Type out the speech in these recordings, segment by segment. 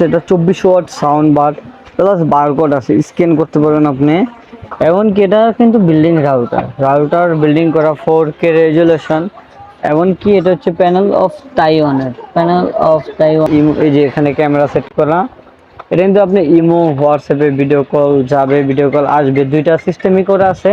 হচ্ছে এটা চব্বিশ watt sound bar plus barcode আছে স্ক্যান করতে পারবেন আপনি। এমনকি এটা কিন্তু বিল্ডিং রাউটার রাউটার বিল্ডিং করা ফোর কে রেজুলেশন এমনকি এটা হচ্ছে প্যানেল অফ তাইওয়ানের প্যানেল অফ তাইওয়ান এই যে এখানে ক্যামেরা সেট করা, এটা কিন্তু আপনি ইমো হোয়াটসঅ্যাপে ভিডিও কল যাবে ভিডিও কল আসবে, দুইটা সিস্টেমই করা আছে।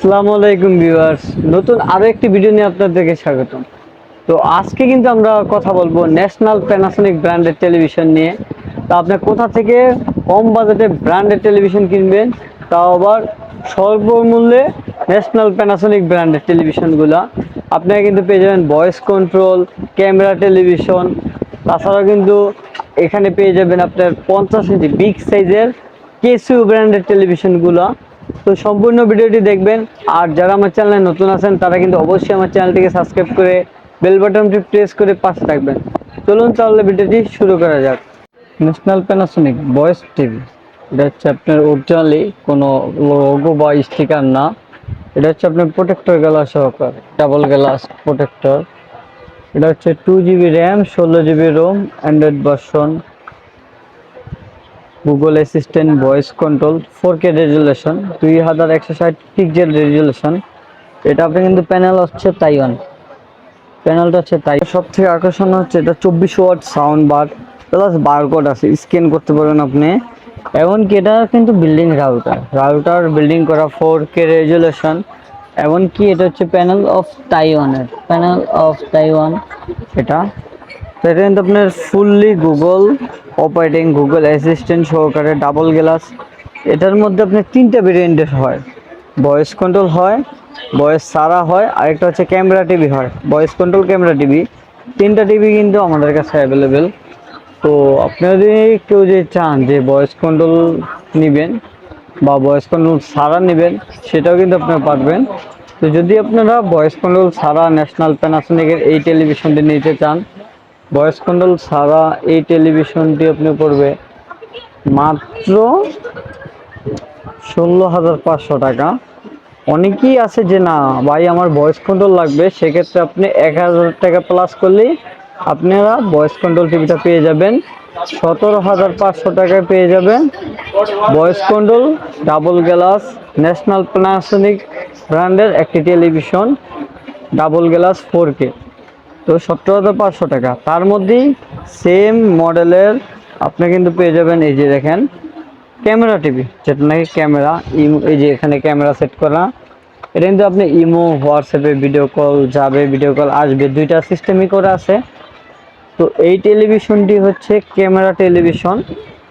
আসসালামু আলাইকুম ভিউয়ার্স। নতুন আরও একটি ভিডিও নিয়ে আপনাদেরকে স্বাগতম। তো আজকে কিন্তু আমরা কথা বলব ন্যাশনাল প্যানাসোনিক ব্র্যান্ডের টেলিভিশন নিয়ে। তা আপনি কোথা থেকে কম বাজেটে ব্র্যান্ডের টেলিভিশন কিনবেন, তাও আবার স্বল্প মূল্যে ন্যাশনাল প্যানাসোনিক ব্র্যান্ডের টেলিভিশনগুলো। আপনারা কিন্তু পেয়ে যাবেন ভয়েস কন্ট্রোল ক্যামেরা টেলিভিশন তাছাড়াও কিন্তু এখানে পেয়ে যাবেন আপনার পঞ্চাশ ইঞ্চি বিগ সাইজের কেসিউ ব্র্যান্ডের টেলিভিশনগুলো। তো সম্পূর্ণ ভিডিওটি দেখবেন। আর যারা আমার চ্যানেলে নতুন আছেন, তারা কিন্তু অবশ্যই আমার চ্যানেলটিকে সাবস্ক্রাইব করে বেল বাটনটি প্রেস করে পাশে থাকবেন। চলুন তাহলে ভিডিওটি শুরু করা যাক। ন্যাশনাল প্যানাসোনিক ভয়েস টিভি এটা হচ্ছে আপনার অরিজিনালি কোনো লোগো বা স্টিকার না। এটা হচ্ছে আপনার প্রোটেক্টর গ্লাস সহকার ডাবল গ্লাস প্রোটেক্টর এটা হচ্ছে টু জিবি র্যাম ষোলো GB ROM Android version Google Assistant voice control four K resolution দুই হাজার একশো ষাট পিক্সেল রেজুলেশন এটা আপনি কিন্তু প্যানেল হচ্ছে তাইওয়ান প্যানেলটা হচ্ছে তাই সব থেকে আকর্ষণ হচ্ছে এটা চব্বিশ watt sound bar plus barcode আছে স্ক্যান করতে পারবেন আপনি। এমনকি এটা কিন্তু বিল্ডিং রাউটার রাউটার বিল্ডিং করা ফোর কে রেজুলেশন এমনকি এটা হচ্ছে প্যানেল অফ তাইওয়ানের প্যানেল অফ তাইওয়ান এটা। এটা কিন্তু আপনার fully Google operating Google Assistant সহকারে ডাবল গ্লাস এটার মধ্যে আপনার তিনটা ভেরিয়েন্টের হয়। ভয়েস কন্ট্রোল হয় ভয়েস সারা হয় আরেকটা হচ্ছে ক্যামেরা টিভি হয়। ভয়েস কন্ট্রোল ক্যামেরা টিভি তিনটা টিভি কিন্তু আমাদের কাছে অ্যাভেলেবেল তো আপনারা যদি কেউ যে চান যে ভয়েস কন্ট্রোল নেবেন বা ভয়েস কন্ট্রোল সারা নেবেন, সেটাও কিন্তু আপনারা পারবেন। তো যদি আপনারা ভয়েস কন্ট্রোল সারা ন্যাশনাল প্যানাসোনিকের এই টেলিভিশনটি নিতে চান ভয়েস কন্ট্রোল ছাড়া এই টেলিভিশনটি আপনি পড়বে মাত্র ষোলো হাজার পাঁচশো টাকা। অনেকেই আছে যে না, ভাই আমার ভয়েস কন্ট্রোল লাগবে, সেক্ষেত্রে আপনি এক হাজার টাকা প্লাস করলেই আপনারা ভয়েস কন্ট্রোল টিভিটা পেয়ে যাবেন। সতেরো হাজার পাঁচশো টাকায় পেয়ে যাবেন voice control double glass National Panasonic ব্র্যান্ডের একটি television double glass four K তো সতেরো হাজার পাঁচশো টাকা। তার মধ্যেই সেম মডেলের আপনি কিন্তু পেয়ে যাবেন এই যে দেখেন ক্যামেরা টিভি যেটা নাকি ক্যামেরা ইমো, এই যে এখানে ক্যামেরা সেট করা। এটা কিন্তু আপনি ইমো হোয়াটসঅ্যাপে ভিডিও কল যাবে ভিডিও কল আসবে, দুইটা সিস্টেমই করা আছে। তো এই টেলিভিশনটি হচ্ছে ক্যামেরা টেলিভিশন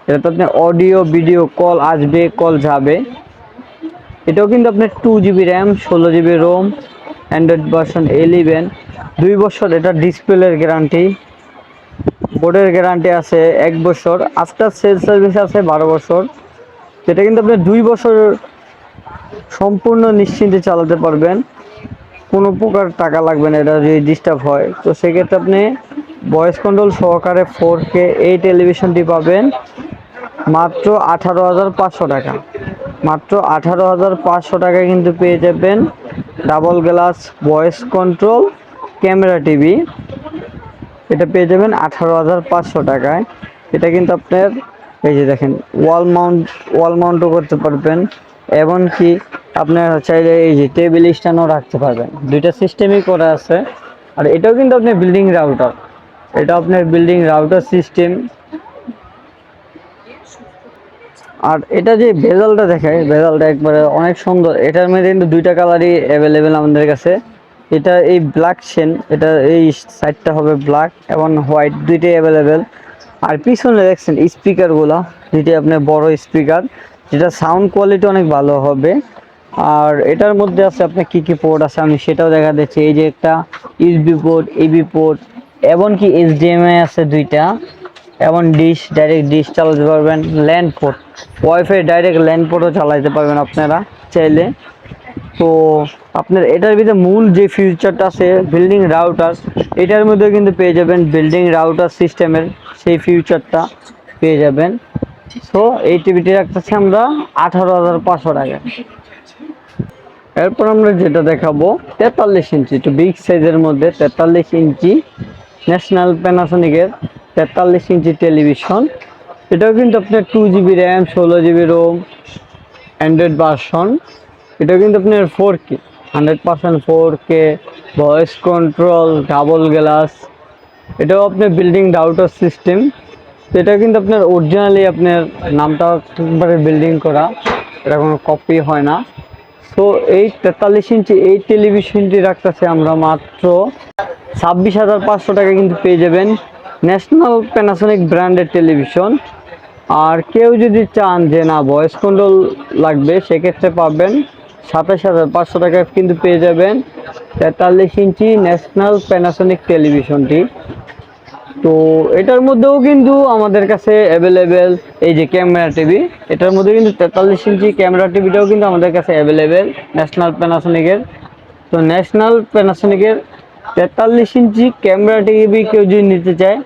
এটাতে আপনি অডিও ভিডিও কল আসবে কল যাবে। এটাও কিন্তু আপনার টু জিবি র্যাম ষোলো GB ROM Android version eleven দুই বছর এটা ডিসপ্লের গ্যারান্টি। বোর্ডের গ্যারান্টি আছে এক বছর। আফটার সেল সার্ভিস আছে বারো বছর। যেটা কিন্তু আপনি দুই বছর সম্পূর্ণ নিশ্চিন্তে চালাতে পারবেন। কোনো প্রকার টাকা লাগবে না, এটা যদি ডিস্টার্ব হয়। তো সেক্ষেত্রে আপনি ভয়েস কন্ট্রোল সহকারে ফোর কে এই টেলিভিশনটি পাবেন। মাত্র আঠারো হাজার পাঁচশো টাকা। মাত্র আঠারো হাজার পাঁচশো টাকায় কিন্তু পেয়ে যাবেন double glass voice control camera TV, এটা পেয়ে যাবেন আঠারো হাজার পাঁচশো টাকায়। এটা কিন্তু আপনার, এই যে দেখেন ওয়াল মাউন্ট ওয়াল মাউন্টও করতে পারবেন এমনকি আপনার চাইলে এই যে টেবিল স্ট্যান্ডও রাখতে পারবেন। দুইটা সিস্টেমই করা আছে, আর এটাও কিন্তু আপনার বিল্ডিং রাউটার এটা আপনার বিল্ডিং রাউটার সিস্টেম আর এটা যে ভেজালটা দেখায়, ভেজালটা একবারে অনেক সুন্দর, এটার মধ্যে কিন্তু দুইটা কালারই অ্যাভেলেবেল আমাদের কাছে। এটা এই ব্ল্যাক শেন এটা এই সাইডটা হবে ব্ল্যাক এবং হোয়াইট দুইটাই অ্যাভেলেবেল আর পিছনে দেখছেন স্পিকারগুলো দুইটাই আপনার বড় স্পিকার যেটা সাউন্ড কোয়ালিটি অনেক ভালো হবে। আর এটার মধ্যে আছে আপনার কী কী পোর্ট আছে আমি সেটাও দেখা দিচ্ছি। এই যে একটা ইউএসবি পোর্ট এবি পোর্ট এমনকি এইচডিএমআই আছে দুইটা। এবং ডিশ ডাইরেক্ট ডিশ চালাতে পারবেন LAN port WiFi direct LAN পোর্টও চালাতে পারবেন আপনারা চাইলে। তো আপনার এটার ভিতরে মূল যে ফিউচারটা আছে বিল্ডিং রাউটার এটার মধ্যে কিন্তু পেয়ে যাবেন বিল্ডিং রাউটার সিস্টেমের সেই ফিউচারটা পেয়ে যাবেন। সো এই টিভিটি রাখতেছি আমরা আঠারো হাজার পাঁচশো টাকা। এরপর আমরা যেটা দেখাবো, তেতাল্লিশ ইঞ্চি, একটু বিগ সাইজের মধ্যে তেতাল্লিশ ইঞ্চি ন্যাশনাল প্যানাসনিকের তেতাল্লিশ ইঞ্চি টেলিভিশন এটাও কিন্তু আপনার টু জিবি র্যাম ষোলো জিবি রোম অ্যান্ড্রয়েড ভার্সন এটাও কিন্তু আপনার four K hundred percent four K voice control, double glass, এটাও আপনার বিল্ডিং ডাউটার সিস্টেম এটা কিন্তু আপনার অরিজিনালি আপনার নামটা একবারে বিল্ডিং করা, এটা কোনো কপি হয় না। তো এই তেতাল্লিশ ইঞ্চি, এই টেলিভিশনটি রাখতেছে আমরা মাত্র ছাব্বিশ হাজার পাঁচশো টাকা কিন্তু পেয়ে যাবেন ন্যাশনাল প্যানাসনিক ব্র্যান্ডের টেলিভিশন আর কেউ যদি চান যে না ভয়েস কন্ট্রোল লাগবে, সেক্ষেত্রে পাবেন সাতাশ হাজার পাঁচশো টাকা কিন্তু পেয়ে যাবেন তেতাল্লিশ ইঞ্চি ন্যাশনাল প্যানাসনিক টেলিভিশনটি। তো এটার মধ্যেও কিন্তু আমাদের কাছে অ্যাভেলেবেল এই যে ক্যামেরা টিভি, এটার মধ্যে কিন্তু তেতাল্লিশ ইঞ্চি ক্যামেরা টিভিটাও কিন্তু আমাদের কাছে অ্যাভেলেবেল ন্যাশনাল প্যানাসনিকের তো ন্যাশনাল প্যানাসনিকের তেতাল্লিশ ইঞ্চি ক্যামেরা টিভি কেউ যদি নিতে চায়,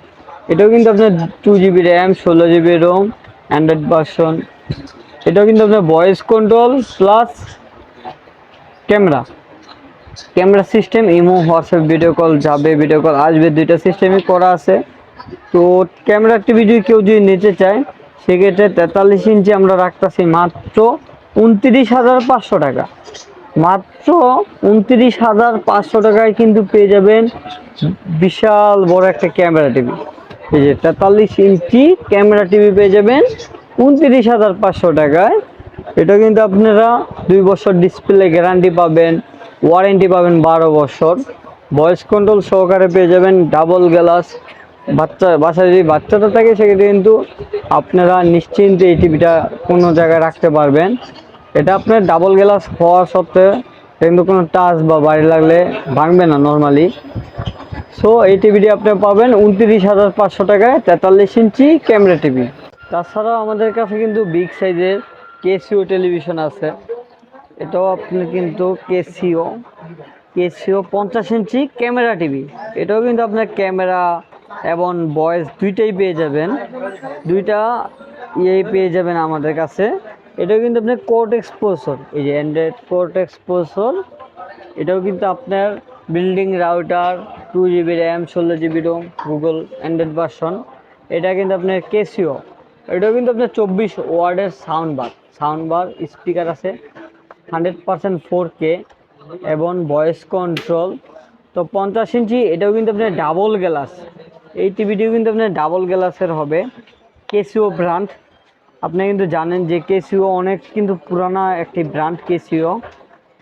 এটাও কিন্তু আপনার টু জিবি র্যাম ষোলো জিবি রোম অ্যান্ড্রয়েড ভার্সন এটাও কিন্তু আপনার voice control plus camera. Camera system, imo, WhatsApp, video call যাবে, ভিডিও কল আসবে, দুইটা সিস্টেমই করা আছে। তো ক্যামেরা টিভি যদি কেউ যদি নিতে চায়, সেক্ষেত্রে তেতাল্লিশ ইঞ্চি আমরা রাখতেছি মাত্র উনত্রিশ হাজার পাঁচশো টাকা। মাত্র উনত্রিশ হাজার পাঁচশো টাকায় কিন্তু পেয়ে যাবেন বিশাল বড় একটা ক্যামেরা টিভি এই যে তেতাল্লিশ ইঞ্চি ক্যামেরা টিভি পেয়ে যাবেন উনত্রিশ হাজার পাঁচশো টাকায়। এটা কিন্তু আপনারা দুই বছর ডিসপ্লে গ্যারান্টি পাবেন ওয়ারেন্টি পাবেন বারো বছর। ভয়েস কন্ট্রোল সহকারে পেয়ে যাবেন ডাবল গ্লাস বাচ্চা বাসায় যদি বাচ্চাটা থাকে, সেক্ষেত্রে কিন্তু আপনারা নিশ্চিন্তে এই টিভিটা কোনো জায়গায় রাখতে পারবেন। এটা আপনার ডাবল গ্লাস হওয়া সত্ত্বেও কিন্তু কোনো টাচ বা বাড়ি লাগলে ভাঙবে না নর্মালি সো এই টিভিটি আপনি পাবেন উনত্রিশ হাজার পাঁচশো টাকায় তেতাল্লিশ ইঞ্চি ক্যামেরা টিভি তাছাড়াও আমাদের কাছে কিন্তু বিগ সাইজের কেসিও টেলিভিশন আছে। এটাও আপনি কিন্তু কেসিও কেসিও পঞ্চাশ ইঞ্চি ক্যামেরা টিভি। এটাও কিন্তু আপনার ক্যামেরা এবং ভয়েস দুইটাই পেয়ে যাবেন। দুইটা ইয়ে পেয়ে যাবেন আমাদের কাছে। এটাও কিন্তু আপনার কোর্ট এক্সপোসর এই যে অ্যান্ড্রয়েড কোর্ট এক্সপোসর এটাও কিন্তু আপনার building router, two GB RAM, ষোলো GB ROM, Google Android version. এটা কিন্তু আপনার কেসিও। এটাও কিন্তু আপনার চব্বিশ ওয়ার্ডের sound bar sound bar speaker আছে হান্ড্রেড পার্সেন্ট ফোর কে এবং ভয়েস কন্ট্রোল তো পঞ্চাশ ইঞ্চি, এটাও কিন্তু আপনার ডাবল গ্লাস এই টিভিটিও কিন্তু আপনার ডাবল গ্লাসের হবে। কেসিও ব্র্যান্ড আপনি কিন্তু জানেন যে কেসিও অনেক কিন্তু পুরানা একটি ব্র্যান্ড কেসিও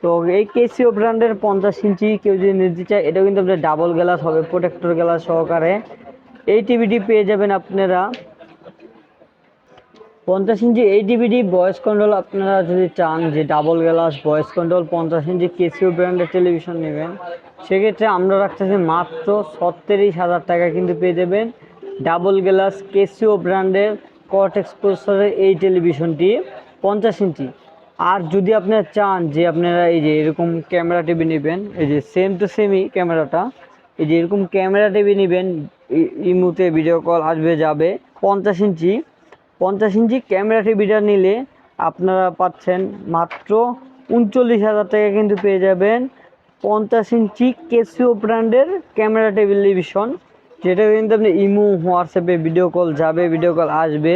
তো এই কেসিও ব্র্যান্ডের পঞ্চাশ ইঞ্চি কেউ যদি নিতে চায়, এটাও কিন্তু আপনার ডাবল গ্লাস হবে প্রোটেক্টর গ্লাস সহকারে। এই টিভিটি পেয়ে যাবেন আপনারা পঞ্চাশ ইঞ্চি এই ডিভিডি ভয়েস কন্ট্রোল আপনারা যদি চান যে ডাবল গ্লাস ভয়েস কন্ট্রোল পঞ্চাশ ইঞ্চি কেসিও ব্র্যান্ডের টেলিভিশন নেবেন, সেক্ষেত্রে আমরা রাখতেছি মাত্র ছত্রিশ হাজার টাকা কিন্তু পেয়ে যাবেন ডাবল গ্লাস কেসিও ব্র্যান্ডের কট এক্সপোসারের এই টেলিভিশনটি পঞ্চাশ ইঞ্চি। আর যদি আপনারা চান যে আপনারা এই যে এরকম ক্যামেরা টিভি নেবেন, এই যে সেম টু সেমই ক্যামেরাটা এই যে এরকম ক্যামেরা টিভি নেবেন ইমুতে ভিডিও কল আসবে, যাবে পঞ্চাশ ইঞ্চি। পঞ্চাশ ইঞ্চি ক্যামেরা টিভিটা নিলে আপনারা পাচ্ছেন মাত্র উনচল্লিশ হাজার টাকা কিন্তু পেয়ে যাবেন পঞ্চাশ ইঞ্চি কেসিও ব্র্যান্ডের ক্যামেরা টেলিভিশন যেটা কিন্তু আপনি ইমো, হোয়াটসঅ্যাপে ভিডিও কল যাবে, ভিডিও কল আসবে।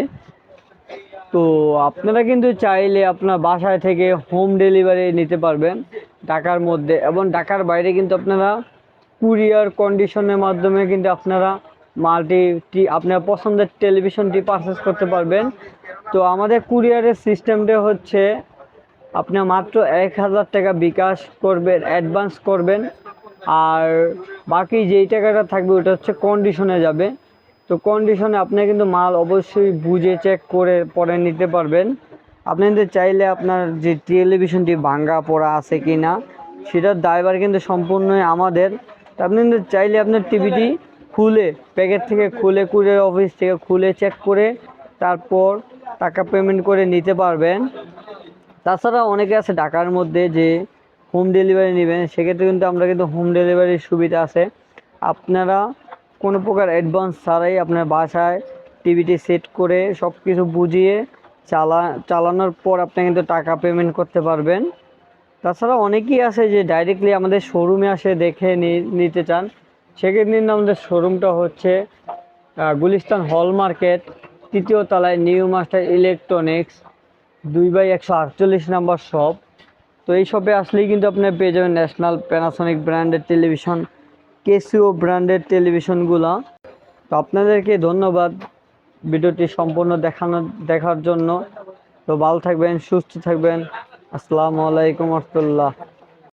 তো আপনারা কিন্তু চাইলে আপনার বাসায় থেকে হোম ডেলিভারি নিতে পারবেন ঢাকার মধ্যে এবং ঢাকার বাইরে কিন্তু আপনারা কুরিয়ার কন্ডিশনের মাধ্যমে কিন্তু আপনারা মাল্টি আপনার পছন্দের টেলিভিশনটি পারচেস করতে পারবেন। তো আমাদের কুরিয়ারের সিস্টেমটা হচ্ছে, আপনি মাত্র এক হাজার টাকা বিকাশ করবেন অ্যাডভান্স করবেন। আর বাকি যেই টাকাটা থাকবে, ওটা হচ্ছে কন্ডিশনে যাবে। তো কন্ডিশনে আপনি কিন্তু মাল অবশ্যই বুঝে চেক করে পরে নিতে পারবেন। আপনি কিন্তু চাইলে আপনার যে টেলিভিশনটি ভাঙ্গা পড়া আছে কি না সেটার দায়ভার কিন্তু সম্পূর্ণই আমাদের। আপনি কিন্তু চাইলে আপনার টিভিটি খুলে, প্যাকেট থেকে খুলে, কুরিয়ার অফিস থেকে খুলে চেক করে তারপর টাকা পেমেন্ট করে নিতে পারবেন। তাছাড়া অনেকে আছে ঢাকার মধ্যে যে হোম ডেলিভারি নেবেন, সেক্ষেত্রে কিন্তু আমরা কিন্তু হোম ডেলিভারির সুবিধা আছে। আপনারা কোনো প্রকার অ্যাডভান্স ছাড়াই আপনার বাসায় টিভিটি সেট করে সব কিছু বুঝিয়ে চালা, চালানোর পর আপনি কিন্তু টাকা পেমেন্ট করতে পারবেন। তাছাড়া অনেকেই আছে যে ডাইরেক্টলি আমাদের শোরুমে আসে দেখে নিতে চান। সেক্ষেত্রে কিন্তু আমাদের শোরুমটা হচ্ছে গুলিস্তান হল মার্কেট, তৃতীয় তলায় নিউ মাস্টার ইলেকট্রনিক্স, দুই বাই একশো আটচল্লিশ নাম্বার শপ। তো এই শপে আসলেই কিন্তু আপনি পেয়ে যাবেন ন্যাশনাল প্যানাসনিক ব্র্যান্ডের টেলিভিশন কেসিও ব্র্যান্ডের টেলিভিশনগুলো। তো আপনাদেরকে ধন্যবাদ ভিডিওটি সম্পূর্ণ দেখানো দেখার জন্য। তো ভালো থাকবেন, সুস্থ থাকবেন। আসসালামু আলাইকুম রহমতুল্লাহ।